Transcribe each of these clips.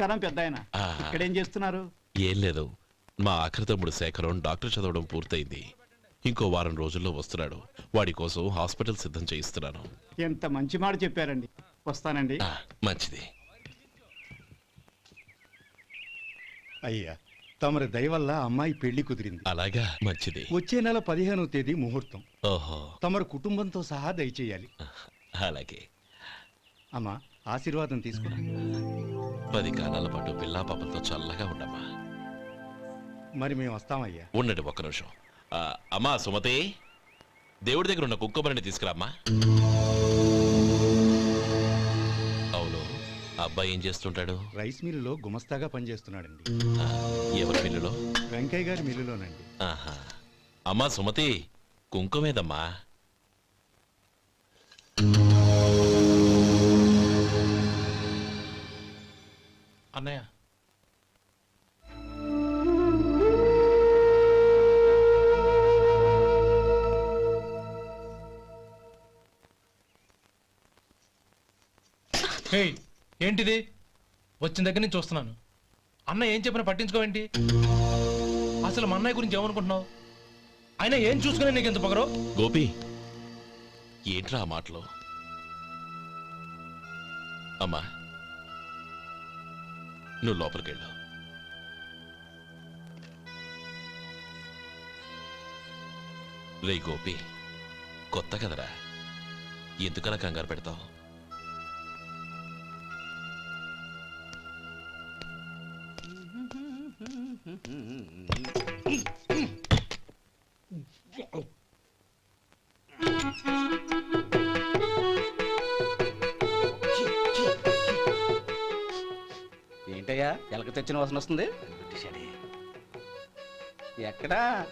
నమస్కారం పెద్ద ఆయన ఆ. ఇక్కడేం చేస్తున్నారు? ఏం లేదు. మా ఆఖరి తమ్ముడు శేఖరం డాక్టర్ చదవడం పూర్తయింది. ఇంకో వారం రోజుల్లో వస్తున్నాడు. వాడి కోసం హాస్పిటల్ సిద్ధం చేయిస్తున్నాను. ఎంత మంచి మాట చెప్పారండి. వస్తానండి. ఆ, మంచిది. అయ్యా తమరి దయ వల్ల అమ్మాయి పెళ్ళి కుదిరింది. అలాగా మంచిది. వచ్చే నెల పదిహేనవ తేదీ ముహూర్తం. ఓహో. తమరు కుటుంబంతో సహా దయచేయాలి. అలాగే. అమ్మా ఆశీర్వాదం తీసుకురా పది కాలాల పాటు పిల్లా పాపలతో చల్లగా ఉండమ్మా. మరి మేము వస్తామయ్యా. ఉండండి ఒక్క నిమిషం. ఆ, అమ్మా సుమతి దేవుడి దగ్గర ఉన్న కుక్కమరిని తీసుకురామ్మా. అవును అబ్బాయి ఏం చేస్తుంటాడు? రైస్ మిల్లులో గుమస్తాగా పనిచేస్తున్నాడండి. ఆ, ఎవరి పిల్లలో వెంకయ్య గారి మిల్లులోనండి. ఆహా. అమ్మా సుమతి కుంకుమేదమ్మా. అన్నయ్య. హేయ్ ఏంటిది? వచ్చిన దగ్గర నుంచి చూస్తున్నాను. అన్న ఏం చెప్పినా పట్టించుకోవేంటి? అసలు మా అన్నయ్య గురించి ఏమనుకుంటున్నావు? ఆయన ఏం చూసుకునే నీకు ఎంత పొగరు? గోపి ఏంట్రా ఆ మాటలు? అమ్మా నువ్వు లోపలికి వెళ్ళు రే గోపి కొత్త కదరా? ఎందుకలా కంగారు పెడతావు? ఎలక తెచ్చిన వాసన వస్తుంది? ఎక్కడా?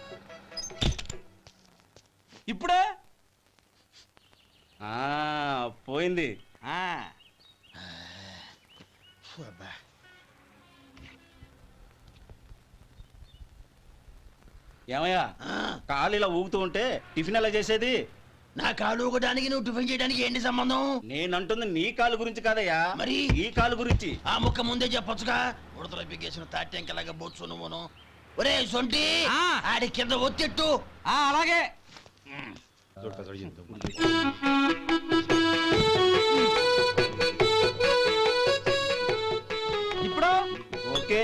ఇప్పుడే? ఆ, పోయింది. ఆ. ఏమయ్యా కాలు ఇలా ఊగుతూ ఉంటే టిఫిన్ ఎలా చేసేది? నా కాలు ఊగడానికి నువ్వు టిఫిన్ చేయడానికి ఏంటి సంబంధం? నేనంటుంది నీ కాలు గురించి కాదయ్యా. మరి? ఈ కాలు గురించి. ఆ ముక్క ముందే చెప్పొచ్చుగా. ఉడతలో పిగేసిన తాట్యంకలాగా బొచ్చు నువ్వును. ఒరే సొంటి ఆడి కింద ఒత్తిట్టు. అలాగే. ఇప్పుడు? ఓకే.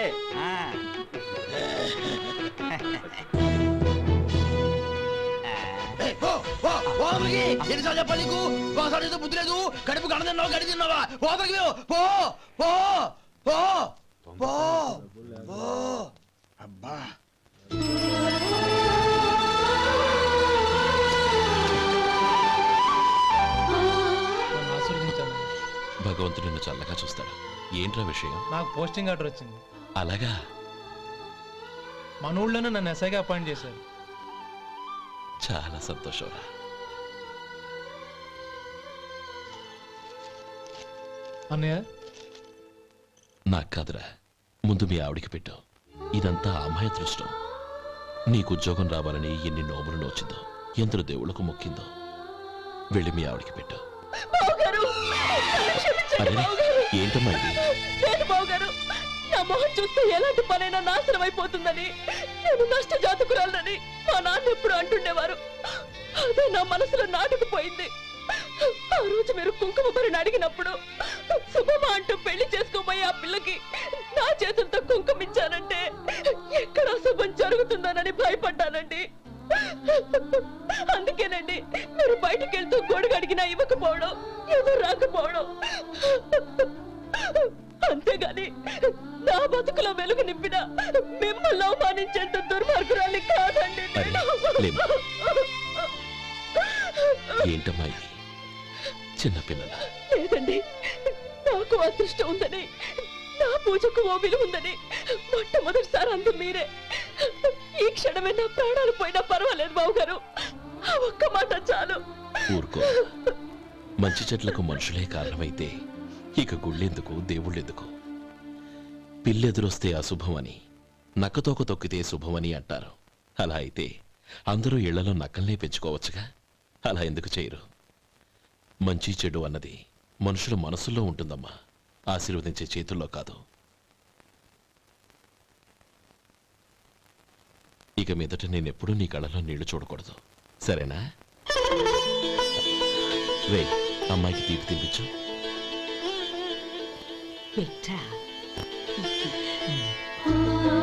ఎన్నిసార్లు చెప్పాలి నీకు ఒకసారి ఏదో బుద్ధి లేదు. కడుపు కడ తిన్నావు? గడి తిన్నావా? పోతకి పో పో పో. అబ్బా భగవంతుడు నిన్ను చల్లగా చూస్తాడు. ఏంట్రా విషయం? నాకు పోస్టింగ్ ఆర్డర్ వచ్చింది. అలాగా? మన ఊళ్ళోనే నన్ను ఎస్ఐగా అపాయింట్ చేశారు. చాలా సంతోషంరా. అన్నయ్య? నాకు కాదురా. ముందు మీ ఆవిడికి పెట్టు ఇదంతా అమ్మాయి అదృష్టం. నీకు ఉద్యోగం రావాలని ఎన్ని నోములు నోచిందో ఎందరు దేవుళ్ళకు మొక్కిందో వెళ్ళి మీ ఆవిడికి పెట్టు. అరే ఏంటమ్మా ఇది? లేదు బావగారు నా మొహం చూస్తే ఎలాంటి పనైనా నాశనం అయిపోతుందని నేను నష్ట జాతకురాలని మా నాన్న ఎప్పుడు అంటుండేవారు. అదే నా మనసులో నాటుకుపోయింది. ఆ రోజు మీరు కుంకుమ భరిని అడిగినప్పుడు శుభమా అంటూ పెళ్ళి చేసుకోబోయే ఆ పిల్లకి నా చేతులతో కుంకుమ ఇచ్చానంటే ఎక్కడ శుభం జరుగుతుందోనని భయపడ్డానండి. అందుకేనండి మీరు బయటికి వెళ్తూ గొడుగు అడిగినా ఇవ్వకపోవడం ఎవరు రాకపోవడం. అంతేగాని నా బతుకులో వెలుగు నింపిన మిమ్మల్ని అవమానించేంత దుర్మార్గురాలి కాదండి. ఏంటమ్మా చిన్నపిల్లల లేదండి నాకు అదృష్టం ఉందని పూజకు ఓ విలువ ఉందని మొట్టమొదటిసారి అందు మీరే. ఈ క్షణమే నా ప్రాణాలు పోయినా పర్వాలేదు బాబు గారు ఆ ఒక్క మాట చాలు. ఊరుకో. మంచి చెట్లకు మనుషులే కారణమైతే ఇక గుళ్ళెందుకు దేవుళ్ళెందుకు? పిల్లెదురొస్తే అశుభమని నక్కతోక తొక్కితే శుభమని అంటారు. అలా అయితే అందరూ ఇళ్ళలో నక్కల్నే పెంచుకోవచ్చుగా? అలా ఎందుకు చేయరు? మంచి చెడు అన్నది మనుషుల మనసుల్లో ఉంటుందమ్మా. ఆశీర్వదించే చేతుల్లో కాదు. ఇక మీదట నేనెప్పుడూ నీ కళ్ళలో నీళ్ళు చూడకూడదు. సరేనా? రే అమ్మాయికి తీపి తినిపించు. మధు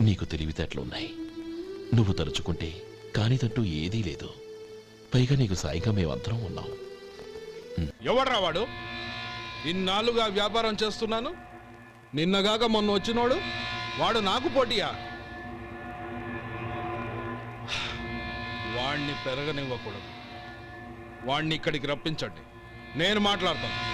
నీకు తెలివితేటలున్నాయి. నువ్వు తలుచుకుంటే కానిదంటూ ఏదీ లేదు. పైగా నీకు సాయిగా మేమందరం ఉన్నాం. ఎవడ్రా వాడు? ఇన్నాళ్ళుగా వ్యాపారం చేస్తున్నాను. నిన్నగాక మొన్న వచ్చినోడు. వాడు నాకు పోటీయా? వాణ్ణి పెరగనివ్వకూడదు. వాణ్ణి ఇక్కడికి రప్పించండి. నేను మాట్లాడతాను.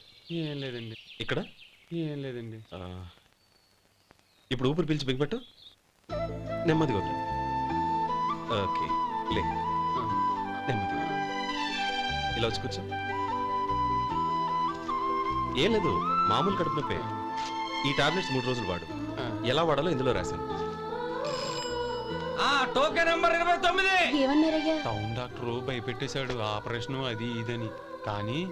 ఏం లేదండి. ఇక్కడ? ఏం లేదండి. ఆ, ఇప్పుడు ఊపిరి పీల్చి బిగ్బట్టు నెమ్మదిగా ఓకే లే. నెమ్మదిగా ఇలా వచ్చి కూర్చో. ఏం లేదు మామూలు కడుపు నొప్పే. ఈ టాబ్లెట్స్ మూడు రోజులు వాడు. ఆ. ఎలా వాడాలో ఇందులో రాశాను. టోకెన్ నెంబర్ ఇరవై తొమ్మిది. ఏమన్నారయ్యా? టౌన్ డాక్టర్ భయపెట్టేశాడు. ఆపరేషన్ అది ఇదని. కానీ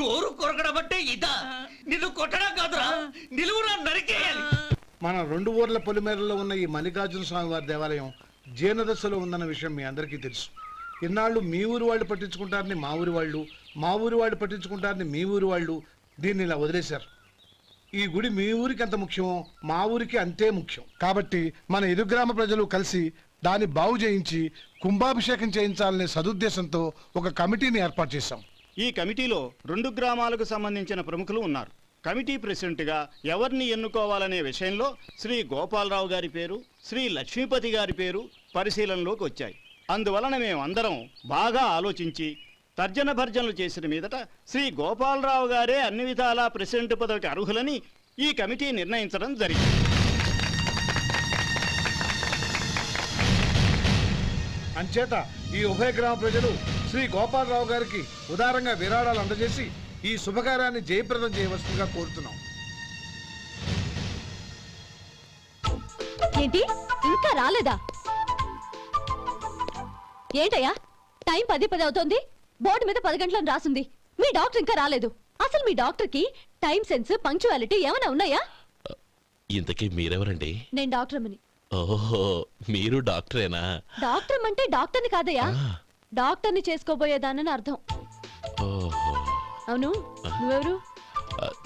గోరు కొరకడం అంటే ఇదా? నిన్ను కొట్టడం కాదురా. నిలువురా నరికేయాలి. మన రెండు ఊర్ల పొలిమేరలో ఉన్న ఈ మల్లికార్జున స్వామి వారి దేవాలయం జీర్ణదశలో ఉందన్న విషయం మీ అందరికీ తెలుసు. ఇన్నాళ్ళు మీ ఊరు వాళ్ళు పట్టించుకుంటారని మా ఊరి వాళ్ళు మా ఊరి వాళ్ళు పట్టించుకుంటారని మీ ఊరి వాళ్ళు దీన్ని ఇలా వదిలేశారు. ఈ గుడి మీ ఊరికి ఎంత ముఖ్యమో మా ఊరికి అంతే ముఖ్యం. కాబట్టి మన ఇరు గ్రామ ప్రజలు కలిసి దాన్ని బాగు చేయించి కుంభాభిషేకం చేయించాలనే సదుద్దేశంతో ఒక కమిటీని ఏర్పాటు చేశాం. ఈ కమిటీలో రెండు గ్రామాలకు సంబంధించిన ప్రముఖులు ఉన్నారు. కమిటీ ప్రెసిడెంట్గా ఎవరిని ఎన్నుకోవాలనే విషయంలో శ్రీ గోపాలరావు గారి పేరు శ్రీ లక్ష్మీపతి గారి పేరు పరిశీలనలోకి వచ్చాయి. అందువలన మేమందరం బాగా ఆలోచించి తర్జన భర్జనలు చేసిన మీదట శ్రీ గోపాలరావు గారే అన్ని విధాలా ప్రెసిడెంట్ పదవికి అర్హులని ఈ కమిటీ నిర్ణయించడం జరిగింది. అంచేత ఈ ఉభయ గ్రామ ప్రజలు శ్రీ గోపాలరావు గారికి ఉదారంగా విరాళాలు అందజేసి ఈ శుభకార్యాన్ని జయప్రదం చేయవలసిందిగా కోరుతున్నాం. ఏంటి? ఇంకా రాలేదా? ఏంటయ్యా? టైం పది పది అవుతోంది. బోర్డు మీద పది గంటలను రాసింది. మీ డాక్టర్ ఇంకా రాలేదు. అసలు మీ డాక్టర్కి టైం సెన్స్ పంక్చువాలిటీ ఏమైనా ఉన్నాయా? ఇంతకీ మీరెవరండి? నేను డాక్టర్ అమ్మని ఓహో మీరు డాక్టరేనా? డాక్టర్ అంటే డాక్టర్ని కాదయ్యా. డాక్టర్ని చేసుకోబోయేదానని అర్థం. ఓహో. అవును నువ్వెవరు?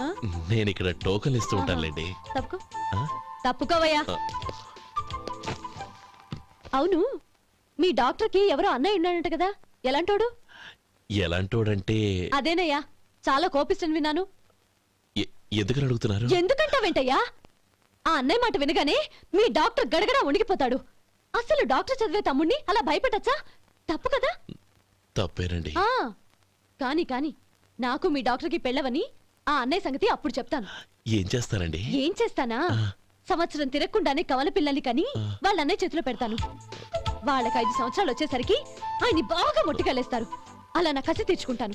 ఆ? నేను ఇక్కడ టోకన్ ఇస్తూ ఉంటానులేండి. తప్పుకో. ఆ? తప్పుకోవయ్యా. అవును మీ డాక్టర్కి ఎవరో అన్నయ్య ఉన్నాడంట కదా. ఎలాంటోడు? ఎలాంటోడంటే అదేనయ్యా చాలా కోపిస్తని విన్నాను. ఎ- ఎందుకని అడుగుతున్నారు? ఎందుకంటావేంటయ్యా? ఆ అన్నయ్య మాట వినగానే మీ డాక్టర్ గడగడా ఉణికిపోతాడు అసలు డాక్టర్ చదివే తమ్ముణ్ణి అలా భయపెట్టచ్చా? తప్పు కదా? తప్పేనండి. ఆ కాని కాని నాకు మీ డాక్టర్కి పెళ్ళవని ఆ అన్నయ్య సంగతి అప్పుడు చెప్తాను. ఏం చేస్తారండి? ఏం చేస్తానా? సంవత్సరం తిరగకుండానే కవల పిల్లల్ని కని వాళ్ళ అన్నయ్య చేతిలో పెడతాను. వాళ్ళకి ఐదు సంవత్సరాలు వచ్చేసరికి ఆయన్ని బాగా ముట్టికెళ్ళేస్తారు. అలా నా కసి తీర్చుకుంటాను.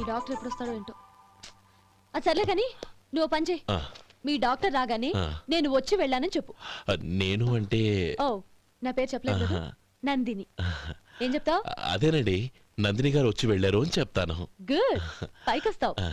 ఈ డాక్టర్ ఎప్పుడు వస్తాడో ఏంటో. అది సర్లే కానీ నువ్వు పని చేయి. ఆ, మీ డాక్టర్ రాగానే ఆ. నేను వచ్చి వెళ్ళానని చెప్పు. ఆ, నేను అంటే ఓ నా పేరు చెప్పలేదు కదా? ఆహా. నందిని. ఏం చెప్తావు? ఆ, అదేనండి నందిని గారు వచ్చి వెళ్ళారు అని చెప్తాను. గుడ్. పైకొస్తావు. ఆ,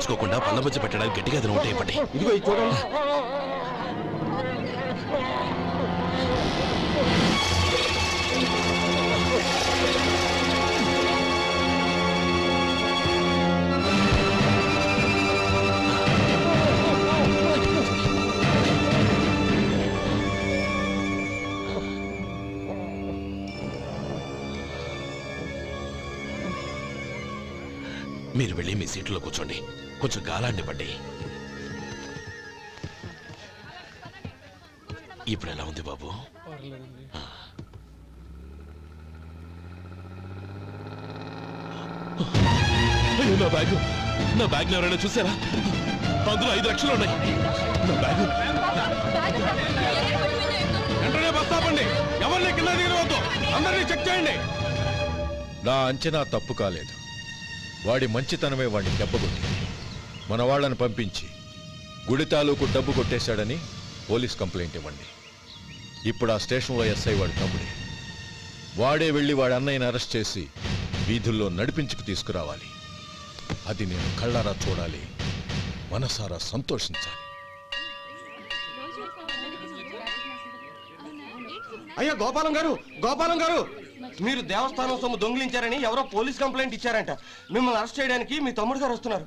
ఖర్చుకోకుండా పళ్ళ మధ్య పెట్టడానికి గట్టిగా తిన ఉంటాయి పట్టి ఇదిగో ఇది చూడండి. మీరు వెళ్ళి మీ సీట్లో కూర్చోండి. కొంచెం గాలాండి పట్టి. ఇప్పుడు ఎలా ఉంది బాబు? నా బ్యాగ్. నా బ్యాగ్ ఎవరైనా చూసారా? అందులో ఐదు లక్షలు ఉన్నాయి. నా బ్యాగ్. వెంటనే బస్ ఆపండి ఎవరిని కింద దిగవద్దు అందరినీ చెక్ చేయండి. నా అంచనా తప్పు కాలేదు. వాడి మంచితనమే వాడిని దెబ్బకొట్టింది మన వాళ్ళని పంపించి గుడి తాలూకు డబ్బు కొట్టేశాడని పోలీస్ కంప్లైంట్ ఇవ్వండి. ఇప్పుడు ఆ స్టేషన్లో ఎస్ఐ వాడు తమ్ముడి. వాడే వెళ్ళి వాడి అన్నయ్యని అరెస్ట్ చేసి వీధుల్లో నడిపించుకు తీసుకురావాలి. అది నేను కళ్ళారా చూడాలి మనసారా సంతోషించాలి. అయ్యా గోపాలం గారు గోపాలం గారు! మీరు దేవస్థానం సొమ్ము దొంగిలించారని ఎవరో పోలీస్ కంప్లైంట్ ఇచ్చారంట. మిమ్మల్ని అరెస్ట్ చేయడానికి మీ తమ్ముడు గారు వస్తున్నారు.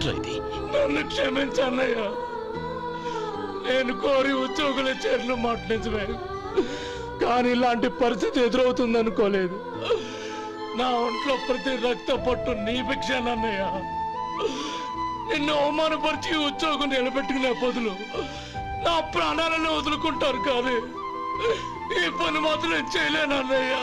ఏమిట్రా ఇది? నన్ను క్షమించు అన్నయ్య నేను కోరి ఉద్యోగుల చేరిన మాట నిజమే. కానీ ఇలాంటి పరిస్థితి ఎదురవుతుంది అనుకోలేదు. నా ఒంట్లో ప్రతి రక్త పట్టు నీ భిక్షానన్నయ్య నిన్ను అవమానపరిచి ఉద్యోగం నిలబెట్టుకునే బదులు నా ప్రాణాలను వదులుకుంటారు కానీ ఈ పని మాత్రం చేయలేనన్నయ్యా.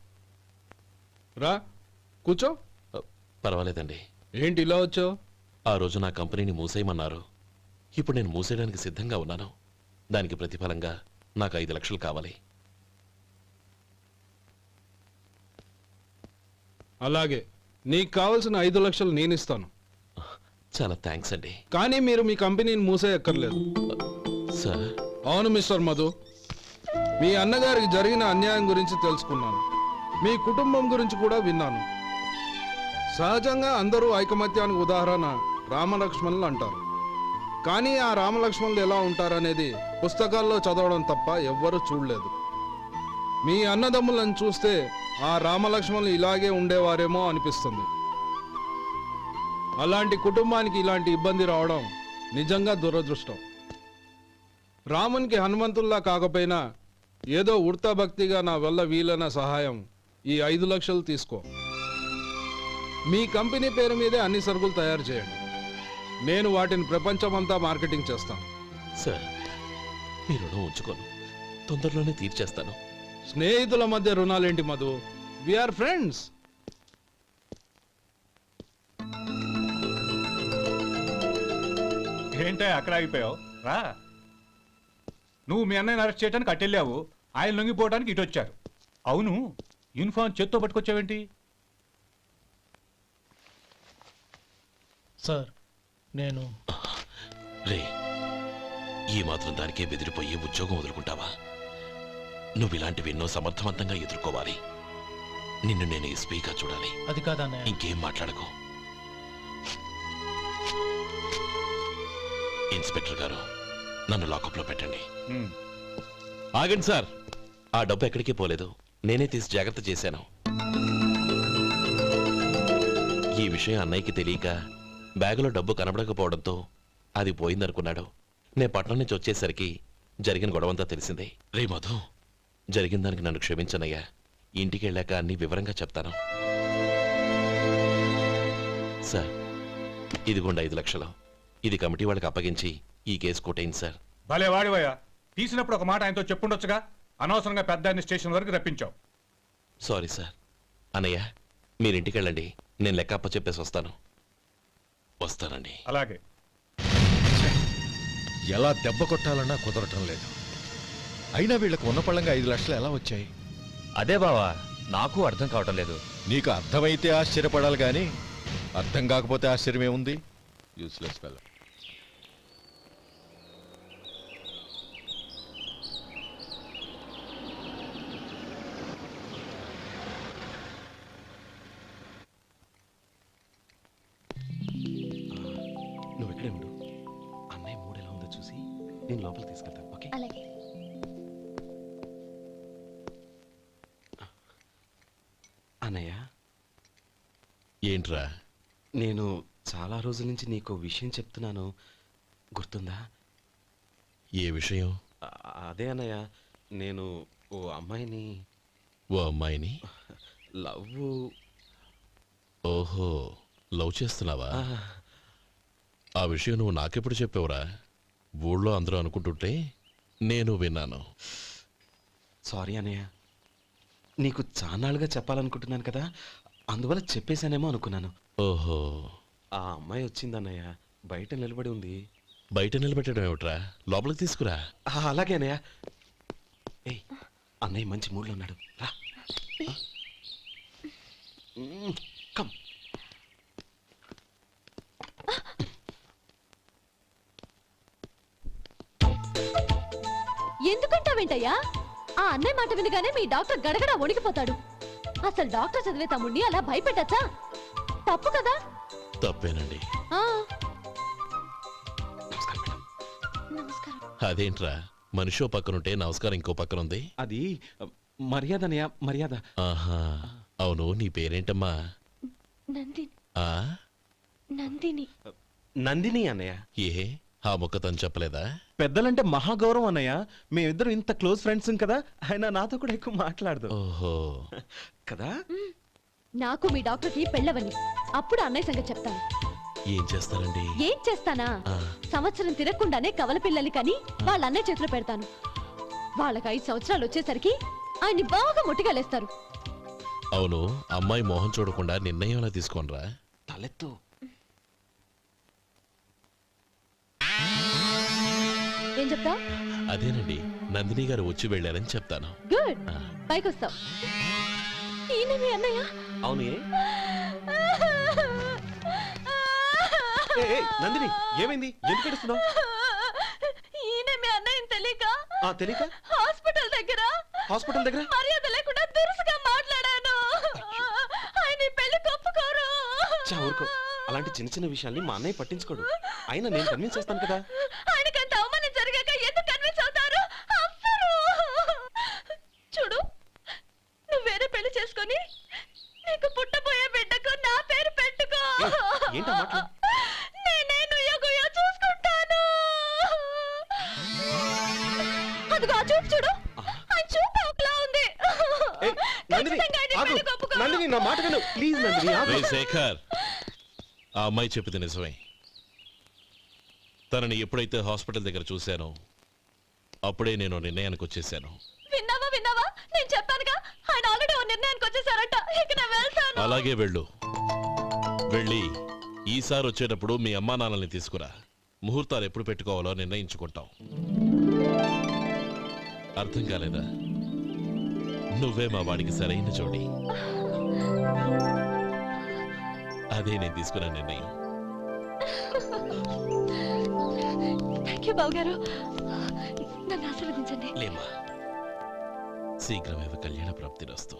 రా కూర్చో. పర్వాలేదండి. ఏంటి ఇలా వచ్చావు? ఆ రోజు నా కంపెనీని మూసేయమన్నారు. ఇప్పుడు నేను మూసేయడానికి సిద్ధంగా ఉన్నాను. దానికి ప్రతిఫలంగా నాకు ఐదు లక్షలు కావాలి. అలాగే నీకు కావలసిన ఐదు లక్షలు నేను ఇస్తాను చాలా థ్యాంక్స్ అండి. కానీ మీరు మీ కంపెనీని మూసేయక్కర్లేదు. సార్? అవును మిస్టర్ మధు. మీ అన్నగారికి జరిగిన అన్యాయం గురించి తెలుసుకున్నాను. మీ కుటుంబం గురించి కూడా విన్నాను. సహజంగా అందరూ ఐకమత్యానికి ఉదాహరణ రామలక్ష్మణులు అంటారు. కానీ ఆ రామలక్ష్మణులు ఎలా ఉంటారనేది పుస్తకాల్లో చదవడం తప్ప ఎవ్వరూ చూడలేదు. మీ అన్నదమ్ములను చూస్తే ఆ రామలక్ష్మణులు ఇలాగే ఉండేవారేమో అనిపిస్తుంది. అలాంటి కుటుంబానికి ఇలాంటి ఇబ్బంది రావడం నిజంగా దురదృష్టం. రామునికి హనుమంతుల్లా కాకపోయినా ఏదో ఉడతా భక్తిగా నా వల్ల వీలైన సహాయం ఈ ఐదు లక్షలు తీసుకో. మీ కంపెనీ పేరు మీదే అన్ని సరుకులు తయారు చేయండి. నేను వాటిని ప్రపంచమంతా మార్కెటింగ్ చేస్తాను. సార్ మీ రుణం ఉంచుకోను. తొందరలోనే తీర్చేస్తాను. స్నేహితుల మధ్య రుణాలేంటి మధు? ఆర్ ఫ్రెండ్స్ ఏంటే అక్కడ ఆగిపోయావు? రా. నువ్వు మీ అన్నయ్యని అరెస్ట్ చేయడానికి అట్టెళ్ళావు ఆయన లొంగిపోవడానికి ఇటు వచ్చారు. అవును. యూనిఫామ్ చేత్తో పట్టుకొచ్చావేంటి? సార్ నేను రే ఈ మాత్రం దానికే బెదిరిపోయి ఉద్యోగం వదులుకుంటావా? నువ్వు ఇలాంటివి ఎన్నో సమర్థవంతంగా ఎదుర్కోవాలి. నిన్ను నేను ఎస్పీగా చూడాలి. అది కాదన్నయ్య ఇంకేం మాట్లాడకు. ఇన్స్పెక్టర్ గారు నన్ను లాకప్లో పెట్టండి. ఆగండి సార్. ఆ డబ్బు ఎక్కడికి పోలేదు? నేనే తీసి జాగ్రత్త చేశాను. ఈ విషయం అన్నయ్యకి తెలియక బ్యాగులో డబ్బు కనబడకపోవడంతో అది పోయిందనుకున్నాడు. నే పట్నం నుంచి వచ్చేసరికి జరిగిన గొడవంతా తెలిసిందే. రే మధు. జరిగిన దానికి నన్ను క్షమించనయ్యా. ఇంటికి వెళ్ళాక అన్ని వివరంగా చెప్తాను. సార్ ఇదిగోండి ఐదు లక్షలు. ఇది కమిటీ వాళ్ళకి అప్పగించి ఈ కేసు కొట్టేయండి సార్. భలే వాడివయ్యా. తీసినప్పుడు ఒక మాట ఆయనతో చెప్పుండొచ్చుగా? అనవసరంగా పెద్ద స్టేషన్ వరకు రప్పించావు. Sorry sir. అన్నయ్య మీరు ఇంటికి వెళ్ళండి. నేను లెక్క అప్ప చెప్పేసి వస్తాను. వస్తానండి. అలాగే. ఎలా దెబ్బ కొట్టాలన్నా కుదరటం లేదు. అయినా వీళ్ళకు ఉన్న పళ్ళంగా ఐదు లక్షలు ఎలా వచ్చాయి? అదే బావా నాకు అర్థం కావటం లేదు. నీకు అర్థమైతే ఆశ్చర్యపడాలి కానీ అర్థం కాకపోతే ఆశ్చర్యమే ఉంది యూస్లెస్ ఫెలో నేను లోపలికి తీసుకెళ్తాను. ఓకే అలాగే. అన్నయ్య. ఏంట్రా? నేను చాలా రోజుల నుంచి నీకు విషయం చెప్తున్నాను. గుర్తుందా? ఏ విషయం? ఆ- అదే అన్నయ్య. నేను ఓ అమ్మాయిని. ఓ అమ్మాయిని? లవ్ ఓహో లవ్ చేస్తున్నావా? ఆ విషయం నువ్వు నాకెప్పుడు చెప్పావురా? ఊళ్ళో అందరూ అనుకుంటుంటే నేను విన్నాను. సారీ అన్నయ్య. నీకు చాన్నాళ్ళుగా చెప్పాలనుకుంటున్నాను కదా అందువల్ల చెప్పేశానేమో అనుకున్నాను. ఓహో. ఆ అమ్మాయి వచ్చిందన్నయ్య బయట నిలబడి ఉంది. బయట నిలబెట్టడం ఏమిట్రా? లోపలికి తీసుకురా. ఆ, అలాగే అన్నయ్య. ఏయ్ అన్నయ్య మంచి మూడ్లో ఉన్నాడు. రా. కమ్ ఎందుకంటావేంటయ్యా? ఆ అన్నయ్య మాట వినగానే మీ డాక్టర్ గడగడ వణికిపోతాడు. అసలు డాక్టర్ చదివే తమ్ముడిని అలా భయపెట్టచ్చా? తప్పు కదా? తప్పేనండి. ఆ. నమస్కారం అదేంట్రా? మనిషో పక్కనుంటే నమస్కారం ఇంకో పక్కన ఉంది అది మర్యాద అన్నయ్య మర్యాద. ఆహా. అవును నీ పేరేంటమ్మా? నందిని. ఆ? నందిని. నందిని అన్నయ్య. ఏ? ఆ మొక్క తను చెప్పలేదా? పెద్దలంటే మహాగౌరవం అన్నయ్య. మేమిద్దరం ఇంత క్లోజ్ ఫ్రెండ్స్ కదా ఆయన నాతో కూడా ఎక్కువ మాట్లాడదు. ఓహో. కదా? నాకు మీ డాక్టర్కి పెళ్ళవని. అప్పుడు అన్నయ్య సంగతి చెప్తాను. ఏం చేస్తారండి? ఏం చేస్తానా? ఆ, సంవత్సరం తిరగకుండానే కవల పిల్లల్ని కని వాళ్ళ అన్నయ్య చేతిలో పెడతాను. వాళ్ళకి ఐదు సంవత్సరాలు వచ్చేసరికి ఆయన్ని బాగా ముట్టిగలేస్తారు అవును అమ్మాయి మోహం చూడకుండా నిర్ణయం ఎలా తీసుకోనరా? తలెత్తు. ఏం చెప్తా అదేనండి నందిని గారు వచ్చి వెళ్ళారని చెప్తాను. గుడ్. పైకి వస్తావు ఈయన మీ అన్నయ్య? అవును. ఏ ఏ, ఏ, నందిని ఏమైంది? ఎందుకు ఏడుస్తున్నావు? ఈయన మీ అన్నయ్యని తెలియక ఆ తెలియక? హాస్పిటల్ దగ్గర హాస్పిటల్ దగ్గర? మర్యాద లేకుండా దురుసుగా మాట్లాడాను. ఆయన ఈ పెళ్ళి ఒప్పుకోరు చా ఊరుకో. అలాంటి చిన్న చిన్న విషయాల్ని మా అన్నయ్య పట్టించుకోడు. అయినా నేను కన్విన్స్ చేస్తాను కదా. శేఖర్. ఆ అమ్మాయి చెప్పింది నిజమే. తనని ఎప్పుడైతే హాస్పిటల్ దగ్గర చూశానో అప్పుడే నేను నిర్ణయానికి వచ్చేసాను. విన్నావా విన్నావా? నేను చెప్పానుగా ఆయన ఆల్రెడీ ఓ నిర్ణయానికి వచ్చేసారట. ఇక నేను వెళ్తాను. అలాగే వెళ్ళు. వెళ్ళి ఈసారి వచ్చేటప్పుడు మీ అమ్మా నాన్నల్ని తీసుకురా. ముహూర్తాలు ఎప్పుడు పెట్టుకోవాలో నిర్ణయించుకుంటాం. అర్థం కాలేదా? నువ్వే మా వాడికి సరైన జోడి. అదే నేను తీసుకున్న నిర్ణయం. థ్యాంక్ యూ బాబు గారు నన్ను ఆశీర్వదించండి. లేమా శీఘ్రమేవ కళ్యాణ ప్రాప్తిరస్తు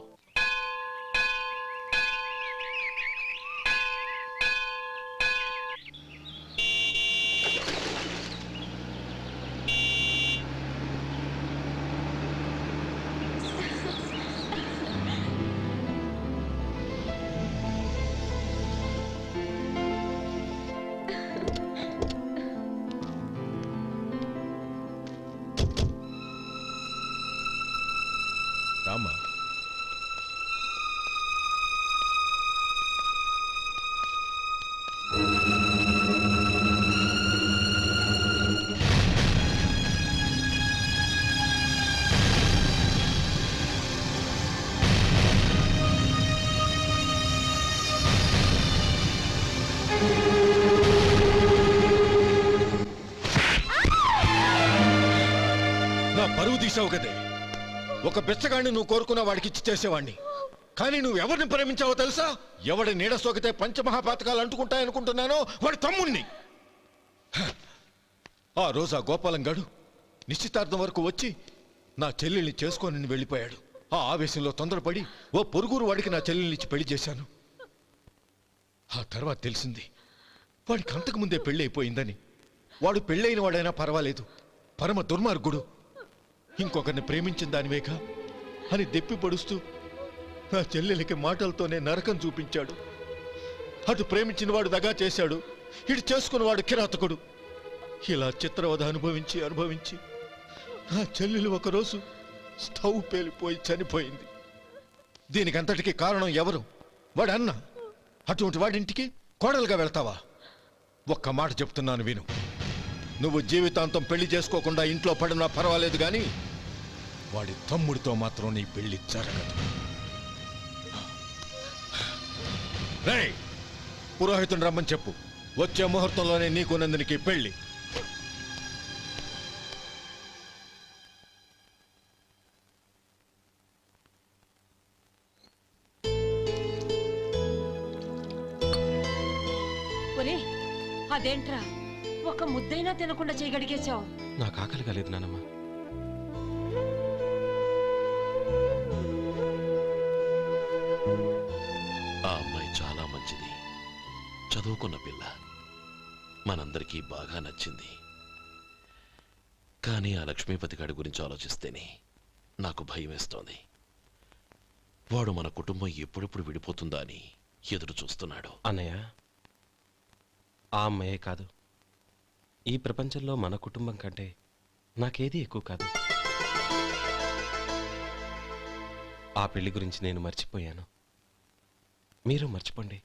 ఒక బెచ్చగాడిని నువ్వు కోరుకున్న వాడికి ఇచ్చి చేసేవాడిని కానీ నువ్వు ఎవరిని ప్రేమించావో తెలుసా? ఎవడి నీడ సోకితే పంచమహాపాతకాలు అంటుకుంటాయనుకుంటున్నానో వాడి తమ్ముణ్ణి. ఆ రోజు ఆ గోపాలం గడు నిశ్చితార్థం వరకు వచ్చి నా చెల్లెల్ని చేసుకొని వెళ్ళిపోయాడు. ఆ ఆవేశంలో తొందరపడి ఓ పొరుగురు వాడికి నా చెల్లెల్ని ఇచ్చి పెళ్ళి చేశాను. ఆ తర్వాత తెలిసింది వాడికి అంతకు ముందే అయిపోయిందని వాడు పెళ్ళైన వాడైనా పర్వాలేదు. పరమ దుర్మార్గుడు. ఇంకొకరిని ప్రేమించిన దానివేక అని దెప్పి పడుస్తూ నా చెల్లెలికి మాటలతోనే నరకం చూపించాడు. అటు ప్రేమించిన వాడు దగా చేశాడు. ఇటు చేసుకున్నవాడు కిరాతకుడు. ఇలా చిత్రవధ అనుభవించి అనుభవించి నా చెల్లెలు ఒకరోజు స్టవ్ పేలిపోయి చనిపోయింది. దీనికంతటికి కారణం ఎవరు? వాడు అన్న అటువంటి వాడింటికి కోడలుగా వెళ్తావా? ఒక్క మాట చెప్తున్నాను విను. నువ్వు జీవితాంతం పెళ్ళి చేసుకోకుండా ఇంట్లో పడినా పర్వాలేదు కానీ వాడి తమ్ముడితో మాత్రం నీ పెళ్ళి జరగదు. రేయ్ పురోహితుని రమ్మని చెప్పు. వచ్చే ముహూర్తంలోనే నీకు నందునికి పెళ్ళి. అదేంట్రా? ఒక ముద్దైనా తినకుండా చేయగడిగేశావు. నాకు ఆకలి కాలేదు నానమ్మ. ఆ అమ్మాయి చాలా మంచిది. చదువుకున్న పిల్ల. మనందరికీ బాగా నచ్చింది. కానీ ఆ లక్ష్మీపతి గారి గురించి ఆలోచిస్తేనే నాకు భయం వేస్తోంది. వాడు మన కుటుంబం ఎప్పుడెప్పుడు విడిపోతుందా అని ఎదురు చూస్తున్నాడు. అన్నయ్య ఆ అమ్మాయే కాదు. ఈ ప్రపంచంలో మన కుటుంబం కంటే నాకేది ఎక్కువ కాదు. ఆ పెళ్ళి గురించి నేను మర్చిపోయాను. మీరు మర్చిపోండి.